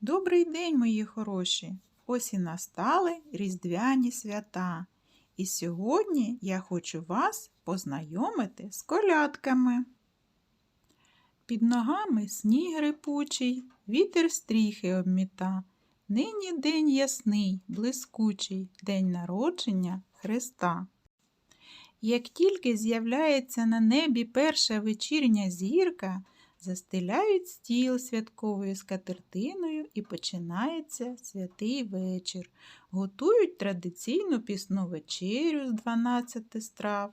Добрий день, мої хороші! Ось і настали різдвяні свята. І сьогодні я хочу вас познайомити з колядками. Під ногами сніг рипучий, вітер стріхи обміта. Нині день ясний, блискучий, день народження Христа. Як тільки з'являється на небі перша вечірня зірка, застеляють стіл святковою скатертиною і починається святий вечір. Готують традиційну пісну вечерю з 12 страв,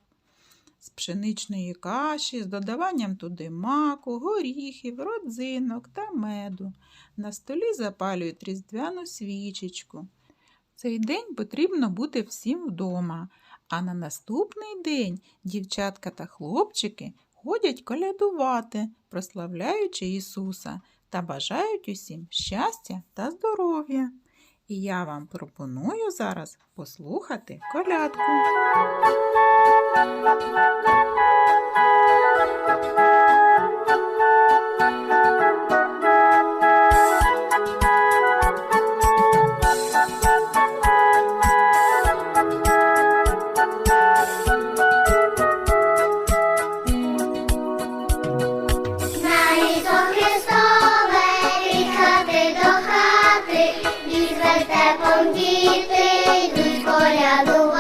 з пшеничної каші, з додаванням туди маку, горіхів, родзинок та меду. На столі запалюють різдвяну свічечку. Цей день потрібно бути всім вдома. А на наступний день дівчатка та хлопчики ходять колядувати, прославляючи Ісуса та бажають усім щастя та здоров'я. І я вам пропоную зараз послухати колядку. На діти, йдуть колядувати.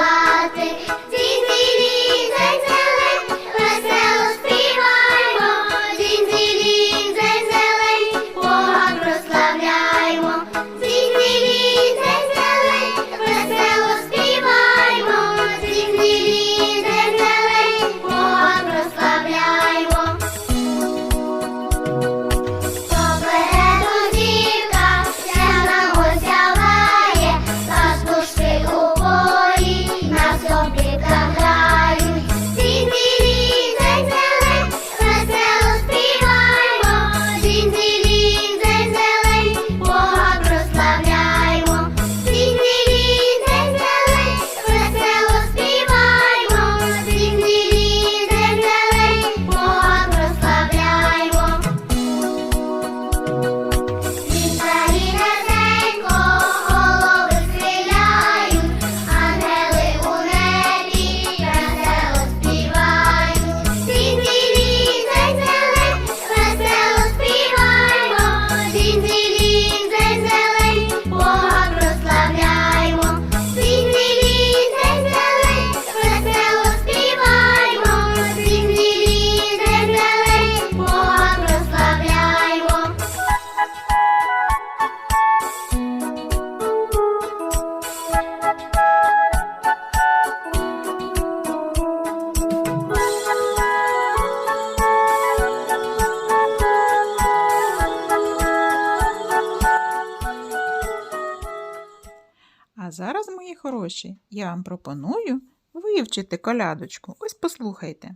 Зараз, мої хороші, я вам пропоную вивчити колядочку. Ось послухайте.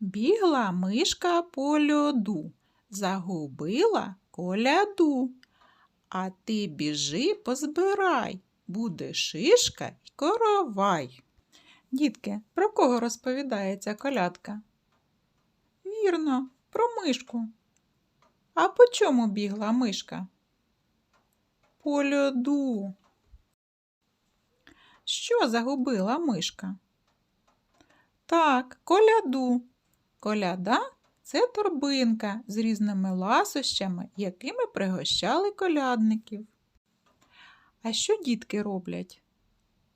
Бігла мишка по льоду, загубила коляду. А ти біжи, позбирай, буде шишка й коровай. Дітки, про кого розповідає ця колядка? Вірно, про мишку. А по чому бігла мишка? По льоду. Що загубила мишка? Так, коляду. Коляда це торбинка з різними ласощами, якими пригощали колядників. А що дітки роблять?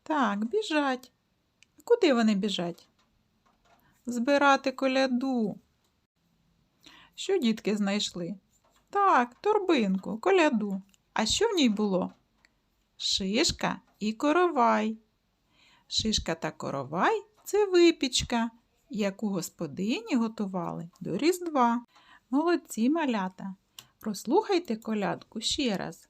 Так, біжать. А куди вони біжать? Збирати коляду. Що дітки знайшли? Так, торбинку, коляду. А що в ній було? Шишка і коровай. Шишка та коровай це випічка, яку господині готували до Різдва. Молодці малята. Прослухайте колядку ще раз.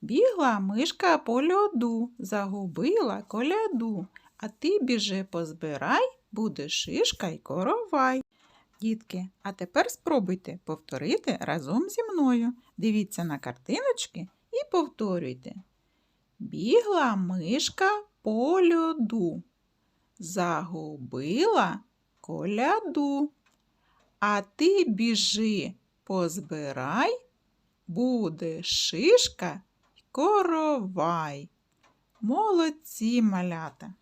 Бігла мишка по льоду, загубила коляду, а ти біжи позбирай, буде шишка й коровай. Дітки, а тепер спробуйте повторити разом зі мною. Дивіться на картиночки і повторюйте. Бігла мишка по льоду, загубила коляду. А ти біжи, позбирай, буде шишка й коровай. Молодці малята!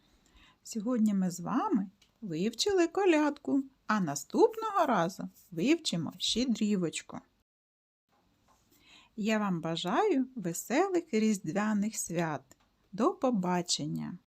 Сьогодні ми з вами вивчили колядку, а наступного разу вивчимо щедрівочку. Я вам бажаю веселих різдвяних свят. До побачення!